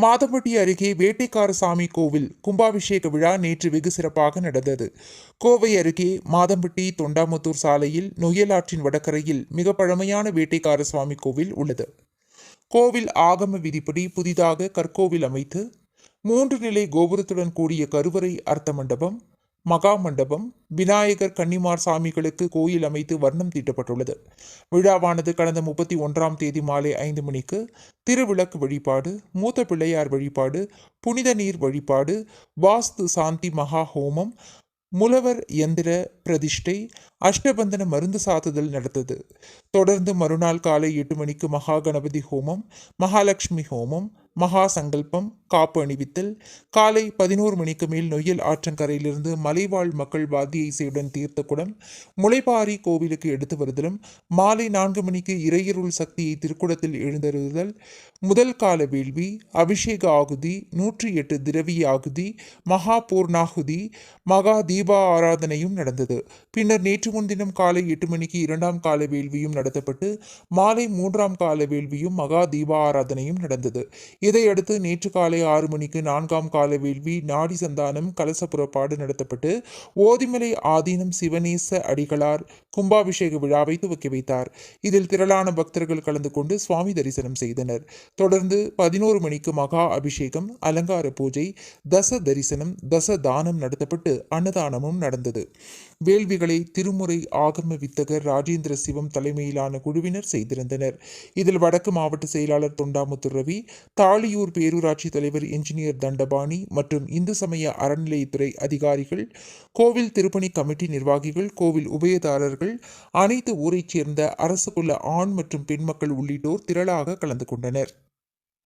மாதம்பட்டி அருகே வேட்டைக்காரசாமி கோவில் கும்பாபிஷேக விழா நேற்று வெகு சிறப்பாக நடந்தது. கோவை அருகே மாதம்பட்டி தொண்டாமுத்தூர் சாலையில் நொய்யலாற்றின் வடகரையில் மிக பழமையான வேட்டைக்காரசுவாமி கோவில் உள்ளது. கோவில் ஆகம விதிப்படி புதிதாக கற்கோவில் அமைத்து மூன்று நிலை கோபுரத்துடன் கூடிய கருவறை அர்த்த மண்டபம் மகா மண்டபம் விநாயகர் கன்னிமார் சாமிகளுக்கு கோயில் அமைத்து வர்ணம் தீட்டப்பட்டுள்ளது. விழாவானது கடந்த முப்பத்தி ஒன்றாம் தேதி மாலை ஐந்து மணிக்கு திருவிளக்கு வழிபாடு மூத்த பிள்ளையார் வழிபாடு புனித நீர் வழிபாடு வாஸ்து சாந்தி மகா ஹோமம் முலவர் எந்திர பிரதிஷ்டை அஷ்டபந்தன மருந்து சாத்துதல் நடந்தது. தொடர்ந்து மறுநாள் காலை எட்டு மணிக்கு மகா கணபதி ஹோமம் மகாலட்சுமி ஹோமம் மகா சங்கல்பம் காப்பு அணிவித்தல். காலை பதினோரு மணிக்கு மேல் நொய்யல் ஆற்றங்கரையிலிருந்து மலைவாழ் மக்கள் வாத்திய இசையுடன் தீர்த்த குடம் முளைப்பாரி கோவிலுக்கு எடுத்து வருதலும் மாலை நான்கு மணிக்கு இறையருள் சக்தியை திருக்குடத்தில் எழுந்தருதல் முதல் கால வேள்வி அபிஷேக ஆகுதி நூற்றி எட்டு திரவிய ஆகுதி மகா பூர்ணாகுதி மகா தீபா ஆராதனையும் நடந்தது. பின்னர் நேற்று முன்தினம் காலை எட்டு மணிக்கு இரண்டாம் கால வேள்வியும் நடத்தப்பட்டு மாலை மூன்றாம் கால வேள்வியும் மகா தீபா ஆராதனையும் நடந்தது. இதையடுத்து நேற்று காலை ஆறு மணிக்கு நான்காம் கால வேள்வி நாடி சந்தானம் கலச புறப்பாடு நடத்தப்பட்டு ஓதிமலை ஆதீனம் சிவனேச அடிகளார் கும்பாபிஷேக விழாவை துவக்கி வைத்தார். இதில் திரளான பக்தர்கள் கலந்து கொண்டு சுவாமி தரிசனம் செய்தனர். தொடர்ந்து பதினோரு மணிக்கு மகா அபிஷேகம் அலங்கார பூஜை தச தரிசனம் தச தானம் நடத்தப்பட்டு அன்னதானமும் நடந்தது. வேள்விகளை திருமுறை ஆகம வித்தகர் ராஜேந்திர சிவம் தலைமையிலான குழுவினர் செய்திருந்தனர். இதில் வடக்கு மாவட்ட செயலாளர் தொண்டாமுத்து ரவி தாளியூர் பேரூராட்சி தலைவர் என்ஜினியர் தண்டபாணி மற்றும் இந்து சமய அறநிலையத்துறை அதிகாரிகள் கோவில் திருப்பணி கமிட்டி நிர்வாகிகள் கோவில் உபயதாரர்கள் அனைத்து ஊரைச் சேர்ந்த அரசு குல ஆண் மற்றும் பெண் மக்கள் உள்ளிட்டோர் திரளாக கலந்து கொண்டனர்.